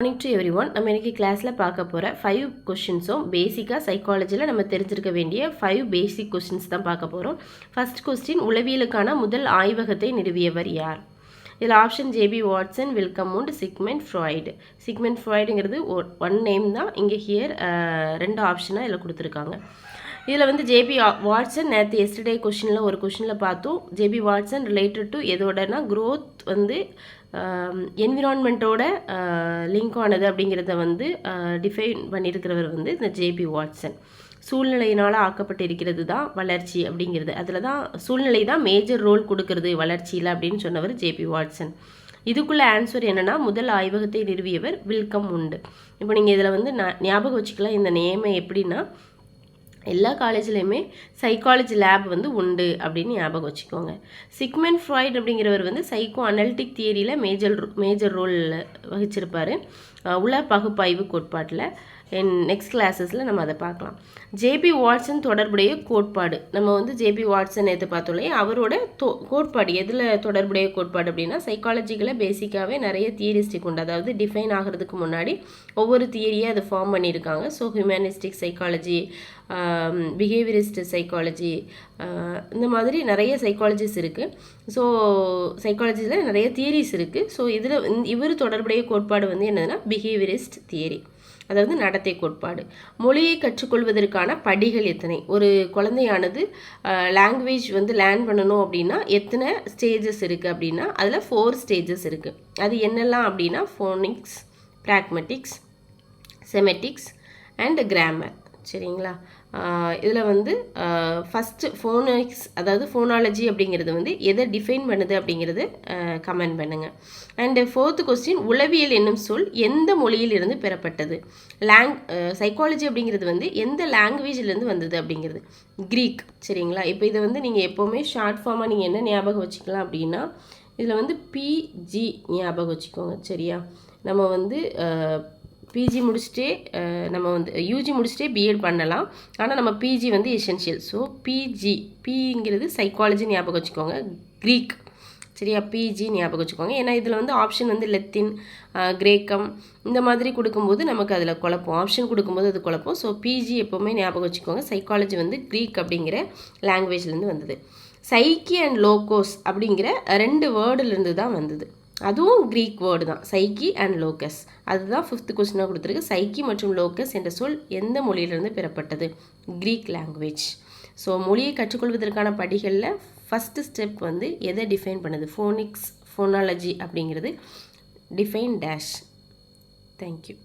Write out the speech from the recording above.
Morning to every one நம்ம இன்றைக்கி கிளாஸில் பார்க்க போகிற ஃபைவ் கொஷின்ஸும் பேசிக்காக சைக்காலஜியில் நம்ம தெரிஞ்சிருக்க வேண்டிய ஃபைவ் பேசிக் கொஷின்ஸ் தான் பார்க்க போகிறோம் ஃபர்ஸ்ட் கொஸ்டின் உளவியலுக்கான முதல் ஆய்வகத்தை நிறுவியவர் யார்? இதில் option JB Watson Wilhelm Wundt Sigmund Freud Sigmund ஃப்ராய்டுங்கிறது one name தான். இங்கே ஹியர் ரெண்டு ஆப்ஷனாக இதில் கொடுத்துருக்காங்க. இதில் வந்து ஜேபி வாட்சன் நேற்று எஸ்டர்டே கொஷினில் ஒரு கொஷினில் பார்த்தோம் ஜேபி வாட்சன் ரிலேட்டட் டு எதோடனா க்ரோத் வந்து என்விரான்மெண்ட்டோட லிங்க் ஆனது அப்படிங்கிறத வந்து டிஃபைன் பண்ணியிருக்கிறவர் வந்து இந்த ஜேபி வாட்சன் சூழ்நிலையினால் ஆக்கப்பட்டிருக்கிறது தான் வளர்ச்சி அப்படிங்கிறது. அதில் தான் சூழ்நிலை தான் மேஜர் ரோல் கொடுக்கறது வளர்ச்சியில் அப்படின்னு சொன்னவர் ஜேபி வாட்சன் இதுக்குள்ளே ஆன்சர் என்னென்னா முதல் ஆய்வகத்தை நிறுவியவர் வில்கம் உண்டு. இப்போ நீங்கள் இதில் வந்து ஞாபகம் வச்சுக்கலாம் இந்த நேமை எப்படின்னா எல்லா காலேஜ்லேயுமே சைக்காலஜி லேப் வந்து உண்டு அப்படின்னு ஞாபகம் வச்சுக்கோங்க. சிக்மென் ஃப்ராய்ட் அப்படிங்கிறவர் வந்து சைக்கோ அனலிட்டிக் தியரியில் மேஜர் மேஜர் ரோல் வகிச்சிருப்பார். உல பகுப்பாய்வு கோட்பாட்டில் என் நெக்ஸ்ட் கிளாஸஸில் நம்ம அதை பார்க்கலாம். ஜேபி வாட்சன் தொடர்புடைய கோட்பாடு. நம்ம வந்து ஜேபி வாட்சன் எது பார்த்தோம் இல்லையா அவரோட தோ கோட்பாடு எதில் தொடர்புடைய கோட்பாடு அப்படின்னா சைக்காலஜிக்கில் பேசிக்காகவே நிறைய தியரிஸ்டிக் உண்டு அதாவது டிஃபைன் ஆகிறதுக்கு முன்னாடி ஒவ்வொரு தியரியை அதை ஃபார்ம் பண்ணியிருக்காங்க. So humanistic psychology behaviourist psychology இந்த மாதிரி நிறைய சைக்காலஜிஸ் இருக்குது ஸோ சைக்காலஜியில் நிறைய தியரிஸ் இருக்குது ஸோ இதில் இவர் தொடர்புடைய கோட்பாடு வந்து என்னதுன்னா பிஹேவியரிஸ்ட் தியரி அதாவது நடத்தை கோட்பாடு. மொழியை கற்றுக்கொள்வதற்கான படிகள் எத்தனை? ஒரு குழந்தையானது லாங்குவேஜ் வந்து லேர்ன் பண்ணணும் அப்படின்னா எத்தனை ஸ்டேஜஸ் இருக்குது அப்படின்னா அதில் ஃபோர் ஸ்டேஜஸ் இருக்குது அது என்னெல்லாம் அப்படின்னா phonics pragmatics semantics and grammar சரிங்களா? இதில் வந்து ஃபஸ்ட்டு ஃபோனிக்ஸ் அதாவது ஃபோனாலஜி அப்படிங்கிறது வந்து எதை டிஃபைன் பண்ணுது அப்படிங்கிறது கமெண்ட் பண்ணுங்கள் அண்டு ஃபோர்த்து கொஸ்டின் உளவியல் என்னும் சொல் எந்த மொழியிலிருந்து பெறப்பட்டது? லேங் சைக்காலஜி அப்படிங்கிறது வந்து எந்த லாங்குவேஜிலேருந்து வந்தது அப்படிங்கிறது? க்ரீக் சரிங்களா? இப்போ இதை வந்து நீங்கள் எப்போவுமே ஷார்ட் ஃபார்மாக நீங்கள் என்ன ஞாபகம் வச்சுக்கலாம் அப்படின்னா இதில் வந்து பிஜி ஞாபகம் வச்சுக்கோங்க சரியா? நம்ம வந்து பிஜி முடிச்சுட்டே நம்ம வந்து யூஜி முடிச்சுட்டே பிஎட் பண்ணலாம். ஆனால் நம்ம பிஜி வந்து எசென்ஷியல் ஸோ பிஜி பிங்கிறது சைக்காலஜி ஞாபகம் வச்சுக்கோங்க. க்ரீக் சரியா? பிஜி ஞாபகம் வச்சுக்கோங்க. ஏன்னா இதில் வந்து ஆப்ஷன் வந்து லெத்தின் கிரேக்கம் இந்த மாதிரி கொடுக்கும்போது நமக்கு அதில் குழப்பம். ஆப்ஷன் கொடுக்கும்போது அது குழப்பம். ஸோ பிஜி எப்போவுமே ஞாபகம் வச்சுக்கோங்க. சைக்காலஜி வந்து க்ரீக் அப்படிங்கிற லாங்குவேஜ்லேருந்து வந்தது. சைக்கி அண்ட் லோகோஸ் அப்படிங்கிற ரெண்டு வேர்டுலேருந்து தான் வந்தது. அதுவும் க்ரீக் வேர்டு தான். சைக்கி அண்ட் லோக்கஸ் அதுதான் ஃபிஃப்த் கொஸ்டினாக கொடுத்துருக்கு. சைக்கி மற்றும் லோக்கஸ் என்ற சொல் எந்த மொழியிலிருந்து பெறப்பட்டது? க்ரீக் லாங்குவேஜ் ஸோ மொழியை கற்றுக்கொள்வதற்கான படிகளில் ஃபஸ்ட்டு ஸ்டெப் வந்து எதை டிஃபைன் பண்ணுது? ஃபோனிக்ஸ் ஃபோனாலஜி அப்படிங்கிறது டிஃபைன் டேஷ் தேங்க்யூ